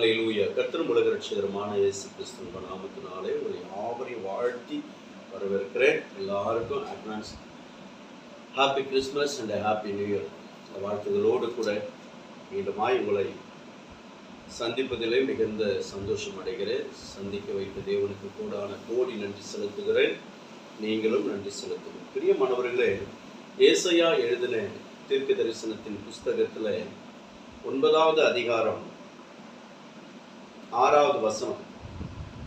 அல்லேலூயா கத்திரம் உலக ரட்சகரமான இயேசு கிறிஸ்துவ நாமத்தினாலே ஒரு யாவரையும் வாழ்த்தி வரவேற்கிறேன். எல்லாருக்கும் advance happy Christmas and happy new year வாழ்த்துதலோடு கூட மீண்டுமாய் உங்களை சந்திப்பதிலே மிகுந்த சந்தோஷம் அடைகிறேன். சந்திக்க வைத்த தேவனுக்கு கூடான கோடி நன்றி செலுத்துகிறேன். நீங்களும் நன்றி செலுத்துகிறேன் பிரியமானவர்களே ஏசையா எழுதின தீர்க்க தரிசனத்தின் புஸ்தகத்தில் ஒன்பதாவது அதிகாரம் ஆறாவது வசனம்.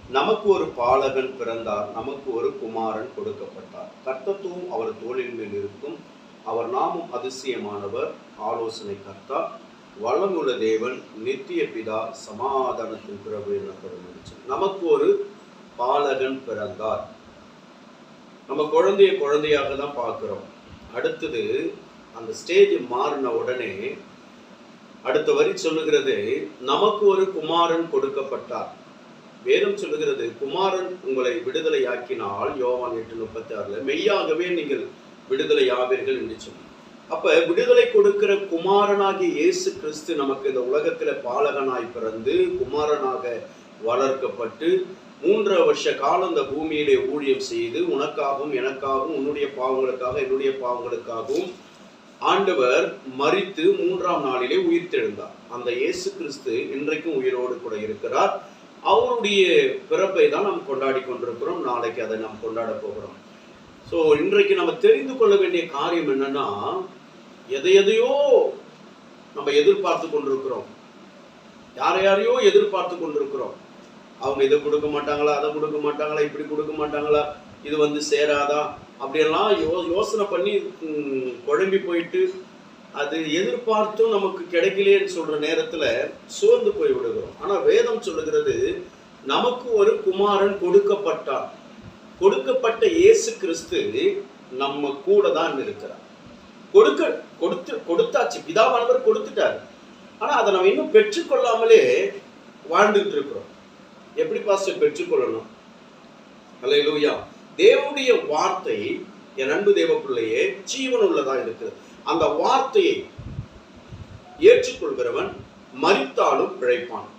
நமக்கு ஒரு பாலகன் பிறந்தார் நமக்கு ஒரு குமாரன் கொடுக்கப்பட்டார். கர்த்தத்துவம் அவர் தோளின் மேல் இருக்கும். அவர் நாமும் அதிசயமானவர். ஆலோசனை கர்த்தா வளமுள்ள தேவன் நித்திய பிதா சமாதானத்தின் பிறகு எனப்படும் நமக்கு ஒரு பாலகன் பிறந்தார். நம்ம குழந்தைய குழந்தையாக தான் பார்க்குறோம். அடுத்தது அந்த ஸ்டேஜ் மாறின உடனே அடுத்த வரி சொல்லுகிறது நமக்கு ஒரு குமாரன் கொடுக்கப்பட்டார். வேதம் சொல்லுகிறது குமாரன் உங்களை விடுதலையாக்கினால் யோவான் எட்டு முப்பத்தி ஆறுல மெய்யாகவே நீங்கள் விடுதலை ஆவீர்கள் என்று சொல்லி அப்ப விடுதலை கொடுக்கிற குமாரனாகிய இயேசு கிறிஸ்து நமக்கு இந்த உலகத்துல பாலகனாய் பிறந்து குமாரனாக வளர்க்கப்பட்டு மூன்றரை வருஷ காலம் இந்த பூமியிலே ஊழியம் செய்து உனக்காகவும் எனக்காகவும் உன்னுடைய பாவங்களுக்காக என்னுடைய பாவங்களுக்காகவும் ஆண்டவர் மறித்து மூன்றாம் நாளிலே உயிர்த்தெழுந்தார் அந்த இயேசு கிறிஸ்து இன்றைக்கும் உயிரோடு கூட இருக்கிறார். அவருடைய பிறப்பை தான் நாம் கொண்டாடி கொண்டிருக்கிறோம். நாளைக்கு அதை நாம் கொண்டாட போகிறோம். ஸோ இன்றைக்கு நம்ம தெரிந்து கொள்ள வேண்டிய காரியம் என்னன்னா எதை எதையோ நம்ம எதிர்பார்த்து கொண்டிருக்கிறோம். யாரை யாரையோ எதிர்பார்த்து கொண்டிருக்கிறோம். அவங்க இதை கொடுக்க மாட்டாங்களா அதை கொடுக்க மாட்டாங்களா இப்படி கொடுக்க மாட்டாங்களா இது வந்து சேராதா அப்படியெல்லாம் யோ யோசனை பண்ணி குழம்பி போயிட்டு அது எதிர்பார்த்தும் நமக்கு கிடைக்கலையேன்னு சொல்ற நேரத்துல சோர்ந்து போய் விடுகிறோம். ஆனா வேதம் சொல்லுகிறது நமக்கு ஒரு குமாரன் கொடுக்கப்பட்டான். கொடுக்கப்பட்ட இயேசு கிறிஸ்து நம்ம கூட தான் இருக்கிறார். கொடுக்க கொடுத்து கொடுத்தாச்சு. பிதாவானவர் கொடுத்துட்டார். ஆனா அதை நம்ம இன்னும் பெற்றுக்கொள்ளாமலே வாழ்ந்துட்டு இருக்கிறோம். எப்படி பாஸ்டர் பெற்றுக்கொள்ளணும்? அல்லேலூயா தேவனுடைய வார்த்தை என் அன்பு தேவ பிள்ளையே ஜீவன் உள்ளதா இருக்கிறது. அந்த வார்த்தையை ஏற்றுக்கொள்கிறவன் மறித்தாலும் பிழைப்பான்.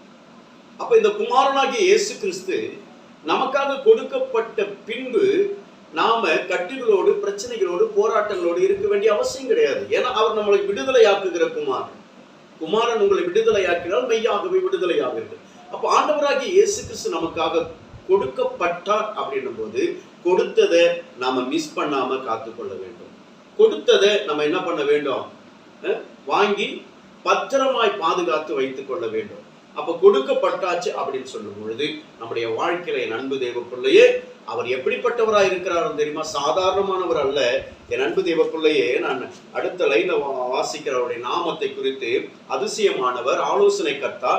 அப்ப இந்த குமாரனாகிய இயேசு கிறிஸ்து நமக்காக கொடுக்கப்பட்ட பின்பு நாம கட்டிகளோடு பிரச்சனைகளோடு போராட்டங்களோடு இருக்க வேண்டிய அவசியம் கிடையாது. ஏன்னா அவர் நம்மளை விடுதலையாக்குகிற குமாரன். குமாரன் உங்களை விடுதலையாக்கினால் மெய்யாகவே விடுதலையாவீர்கள் அப்ப ஆண்டவராகிய இயேசு கிறிஸ்து நமக்காக கொடுக்கப்பட்டார் அப்படின்னும் போது கொடுத்ததை நாம மிஸ் பண்ணாம காத்துக்கொள்ள வேண்டும். கொடுத்ததை நம்ம என்ன பண்ண வேண்டும்? வாங்கி பத்திரமாய் பாதுகாத்து வைத்துக் கொள்ள வேண்டும். அப்ப கொடுக்கப்பட்டாச்சு அப்படின்னு சொல்லும் பொழுது நம்முடைய வாழ்க்கையில என் அன்பு தேவ பிள்ளையே அவர் எப்படிப்பட்டவராய் இருக்கிறார் தெரியுமா? சாதாரணமானவர் அல்ல. என் அன்பு தேவ பிள்ளையே நான் அடுத்த லைன்ல வாசிக்கிறவருடைய வாசிக்கிற அவருடைய நாமத்தை குறித்து அதிசயமானவர் ஆலோசனை கர்த்தா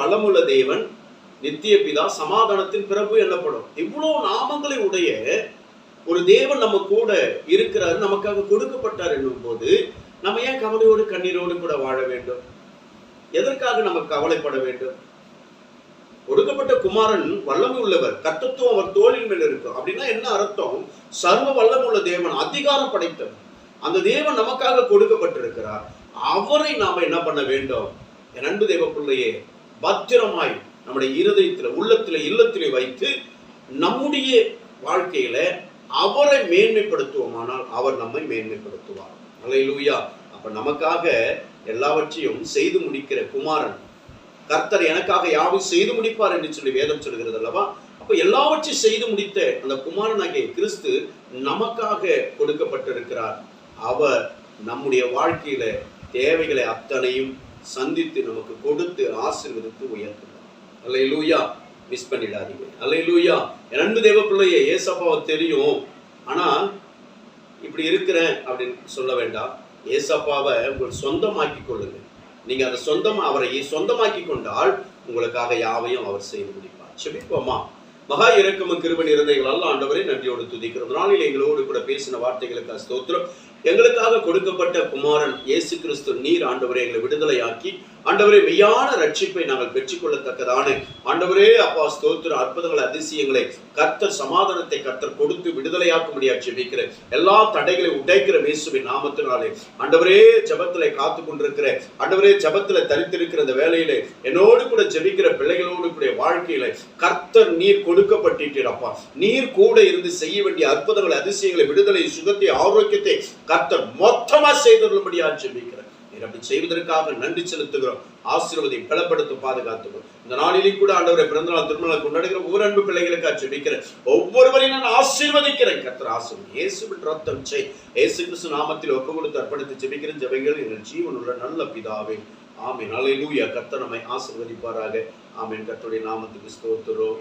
வளமுள்ள தேவன் நித்திய பிதா சமாதானத்தின் பிறப்பு எனப்படும் இவ்வளவு நாமங்களை உடைய ஒரு தேவன் நம்ம கூட இருக்கிறார் நமக்காக கொடுக்கப்பட்டார் என்னும் போது நம்ம ஏன் கவலையோடு கண்ணீரோடு கூட வாழ வேண்டும்? எதற்காக நம்ம கவலைப்பட வேண்டும்? கொடுக்கப்பட்ட குமாரன் வல்லமை உள்ளவர் கர்த்தத்துவம் அவர் தோளின் மேல் இருக்கும். அப்படின்னா என்ன அர்த்தம்? சர்வ வல்லமுள்ள தேவன் அதிகாரம் படைத்தவர். அந்த தேவன் நமக்காக கொடுக்கப்பட்டிருக்கிறார். அவரை நாம என்ன பண்ண வேண்டும்? என் அன்பு தேவ பிள்ளையே பத்திரமாய் நம்முடைய இருதயத்தில் உள்ளத்தில் இல்லத்திலே வைத்து நம்முடைய வாழ்க்கையில அவரை மேன்மைப்படுத்துவோமானால் அவர் நம்மை மேன்மைப்படுத்துவார். அலையிலூயா அப்ப நமக்காக எல்லாவற்றையும் செய்து முடிக்கிற குமாரன் கர்த்தர் எனக்காக யாவும் செய்து முடிப்பார் என்று சொல்லி வேதம் சொல்கிறது அல்லவா? அப்ப எல்லாவற்றையும் செய்து முடித்த அந்த குமாரனாகிய கிறிஸ்து நமக்காக கொடுக்கப்பட்டிருக்கிறார். அவர் நம்முடைய வாழ்க்கையில தேவைகளை அத்தனையும் சந்தித்து நமக்கு கொடுத்து ஆசீர்வதித்து உயர்த்துவார். அல்லேலூயா மிஸ் பண்ணிடாதீங்க. அல்லேலூயா என் அன்பு தேவ பிள்ளையே ஏசப்பாவை தெரியும். ஆனால் இப்படி இருக்கிறேன் அப்படின்னு சொல்ல வேண்டாம். ஏசப்பாவை உங்கள் சொந்தமாக்கி கொள்ளுங்க நீங்கள் அதை சொந்தமாக அவரை சொந்தமாக்கி கொண்டால் உங்களுக்காக யாவையும் அவர் செய்து முடிப்பார். செபிப்போமா மகா இறக்கமும் கிருபன் இருந்தைகளால் ஆண்டவரை நன்றியோடு துதிக்கிறோம். நாளில் எங்களோடு கூட பேசின வார்த்தைகளுக்கு ஸ்தோத்திரம். எங்களுக்காக கொடுக்கப்பட்ட குமாரன் இயேசு கிறிஸ்து நீர் ஆண்டவரை எங்களை விடுதலையாக்கி ஆண்டவரே மெய்யான ரட்சிப்பை நாங்கள் பெற்றுக்கொள்ளத்தக்கதான. ஆண்டவரே அப்பா ஸ்தோத்திர அற்புதங்களை அதிசயங்களை கர்த்தர் சமாதானத்தை கர்த்தர் கொடுத்து விடுதலையாக்கும்படியா ஜெபிக்கிற எல்லா தடைகளை உடைக்கிற இயேசுவின் நாமத்தினாலே. ஆண்டவரே ஜபத்திலே காத்து கொண்டிருக்கிற ஆண்டவரே ஜெபத்திலே தரித்திருக்கிற அந்த வேலையிலே என்னோடு கூட ஜெபிக்கிற பிள்ளைகளோடு கூட வாழ்க்கையில கர்த்தர் நீர் கொடுக்கப்பட்டீர் அப்பா. நீர் கூட இருந்து செய்ய வேண்டிய அற்புதங்களை அதிசயங்களை விடுதலை சுகத்தை ஆரோக்கியத்தை கர்த்தர் மொத்தமா செய்துள்ளபடியா ஜெபிக்கிறேன். நீர் அப்படி செய்வதற்காக நன்றி செலுத்துகிறோம். ஆசீர்வதை பலப்படுத்த பாதுகாத்துக்கிறோம் இந்த நாளிலே கூட ஆண்டவரை பிறந்தநாள் திருமணம் கொண்டாடுகிற ஒவ்வொரு அன்பு பிள்ளைகளுக்கு ஜெபிக்கிறேன் ஒவ்வொருவரையும் நான் ஆசீர்வதிக்கிறேன். கத்திர ஆசீர்வதி. இயேசுவின் ரத்தம் செய். இயேசு கிறிஸ்து நாமத்தில் ஒப்பு கொடுத்து அர்ப்பணித்து ஜெபிக்கிறேன். ஜெபங்கள் எங்கள் ஜீவனுள்ள நல்ல பிதாவே. ஆமென். அல்லேலூயா கத்த நம்மை ஆசீர்வதிப்பாராக. ஆமென். கர்த்தருடைய நாமத்துக்கு ஸ்தோத்திரம்.